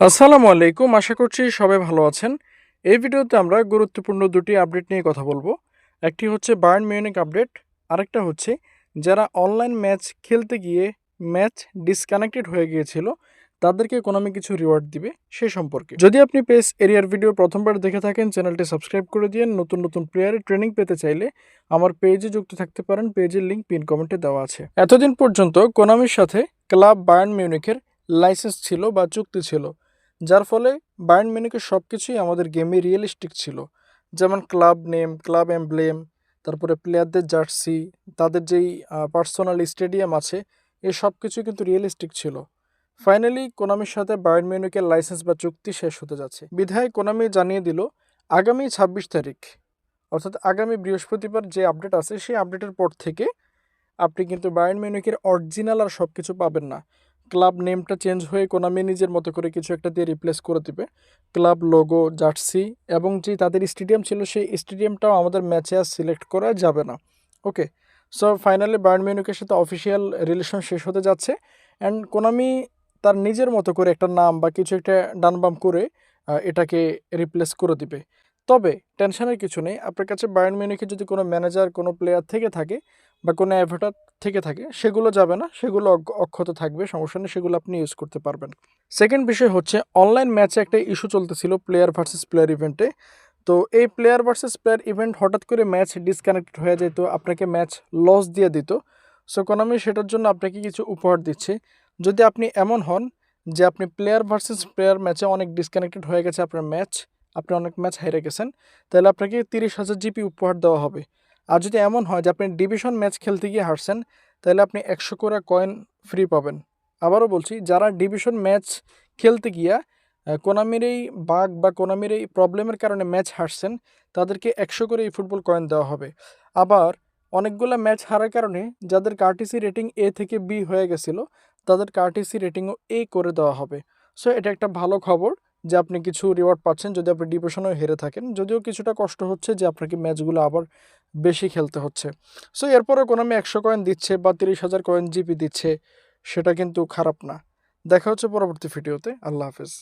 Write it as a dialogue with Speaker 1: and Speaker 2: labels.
Speaker 1: আসসালামু আলাইকুম, আশা করছি সবাই ভালো আছেন। এই ভিডিওতে আমরা গুরুত্বপূর্ণ দুটি আপডেট নিয়ে কথা বলব। একটি হচ্ছে বায়ার্ন মিউনিক আপডেট, আরেকটা হচ্ছে যারা অনলাইন ম্যাচ খেলতে গিয়ে ম্যাচ ডিসকানেক্টেড হয়ে গিয়েছিল, তাদেরকে কোনোমি কিছু রিওয়ার্ড দিবে সে সম্পর্কে। যদি আপনি পেস এরিয়ার ভিডিও প্রথমবার দেখে থাকেন, চ্যানেলটি সাবস্ক্রাইব করে দিয়ে নতুন নতুন প্লেয়ারের ট্রেনিং পেতে চাইলে আমার পেজে যুক্ত থাকতে পারেন পেজের লিঙ্ক পিন কমেন্টে দেওয়া আছে। এতদিন পর্যন্ত কোনামির সাথে ক্লাব বায়ার্ন মিউনিকের লাইসেন্স ছিল বা চুক্তি ছিল। যার ফলে বায়ার্ন মিউনিকের সব কিছুই আমাদের গেমে রিয়েলিস্টিক ছিল। যেমন ক্লাব নেম ক্লাব এমব্লেম তারপরে প্লেয়ারদের জার্সি তাদের যেই পার্সোনাল স্টেডিয়াম আছে এই সব কিছু কিন্তু রিয়েলিস্টিক ছিল। ফাইনালি কোনামির সাথে বায়ার্ন মিউনিকের লাইসেন্স বা চুক্তি শেষ হতে যাচ্ছে। বিধায় কোনামি জানিয়ে দিল, আগামী ছাব্বিশ তারিখ, অর্থাৎ আগামী বৃহস্পতিবার যে আপডেট আছে, সেই আপডেটের পর থেকে আপনি কিন্তু বায়ার্ন মিউনিকের অরিজিনাল আর সব কিছু পাবেন না। ক্লাব নেমটা চেঞ্জ হয়ে কোনামি নিজের মতো করে কিছু একটা দিয়ে রিপ্লেস করে দিবে। ক্লাব লোগো জার্সি এবং যে তাদের স্টেডিয়াম ছিল, সেই স্টেডিয়ামটাও আমাদের ম্যাচে আর সিলেক্ট করা যাবে না। ওকে সো ফাইনালি বায়ার্ন মিউনিকের সাথে অফিসিয়াল রিলেশন শেষ হতে যাচ্ছে। অ্যান্ড কোনামি তার নিজের মতো করে একটা নাম বা কিছু একটা ডানবাম করে এটাকে রিপ্লেস করে দিবে। তবে টেনশনের কিছু নেই। আপনার কাছে বায়ার্ন মিউনিকে যদি কোনো ম্যানেজার কোনো প্লেয়ার থেকে থাকে বা কোনো অ্যাভেটার থেকে থাকে, সেগুলো যাবে না, সেগুলো অক্ষত থাকবে, সমস্যা নেই, সেগুলো আপনি ইউজ করতে পারবেন। সেকেন্ড বিষয় হচ্ছে অনলাইন ম্যাচে একটা ইস্যু চলতেছিল প্লেয়ার ভার্সেস প্লেয়ার ইভেন্টে তো এই প্লেয়ার ভার্সেস প্লেয়ার ইভেন্ট হঠাৎ করে ম্যাচ ডিসকানেক্টেড হয়ে যেত, আপনাকে ম্যাচ লস দিয়ে দিত। সো কোনামি সেটার জন্য আপনাকে কিছু উপহার দিচ্ছে। যদি আপনি এমন হন যে আপনি প্লেয়ার ভার্সেস প্লেয়ার ম্যাচে অনেক ডিসকানেক্টেড হয়ে গেছে, আপনার ম্যাচ আপনি অনেক ম্যাচ হেরে গেছেন, তাহলে আপনাকে তিরিশ হাজার জিপি উপহার দেওয়া হবে। আর যদি এমন হয় যে আপনি ডিভিশন ম্যাচ খেলতে গিয়ে হারছেন, তাহলে আপনি একশো করে কয়েন ফ্রি পাবেন। আবারও বলছি, যারা ডিভিশন ম্যাচ খেলতে গিয়া কোনামির এই বাগ বা কোনামির এই প্রবলেমের কারণে ম্যাচ হারছেন, তাদেরকে একশো করে এই ফুটবল কয়েন দেওয়া হবে। আবার অনেকগুলো ম্যাচ হারার কারণে যাদের কার্টিসি রেটিং এ থেকে বি হয়ে গেছিল, তাদের কার্টিসি রেটিংও এ করে দেওয়া হবে। সো এটা একটা ভালো খবর যে আপনি কিছু রিওয়ার্ড পাচ্ছেন যদি আপনি ডিভিশনেও হেরে থাকেন। যদিও কিছুটা কষ্ট হচ্ছে যে আপনাকে ম্যাচগুলো আবার বেশি খেলতে হচ্ছে। সো এরপরে কোনো আমি একশো কয়েন দিচ্ছে বা তিরিশ হাজার কয়েন জিপি দিচ্ছে, সেটা কিন্তু খারাপ না। দেখা হচ্ছে পরবর্তী ভিডিওতে আল্লাহ হাফেজ।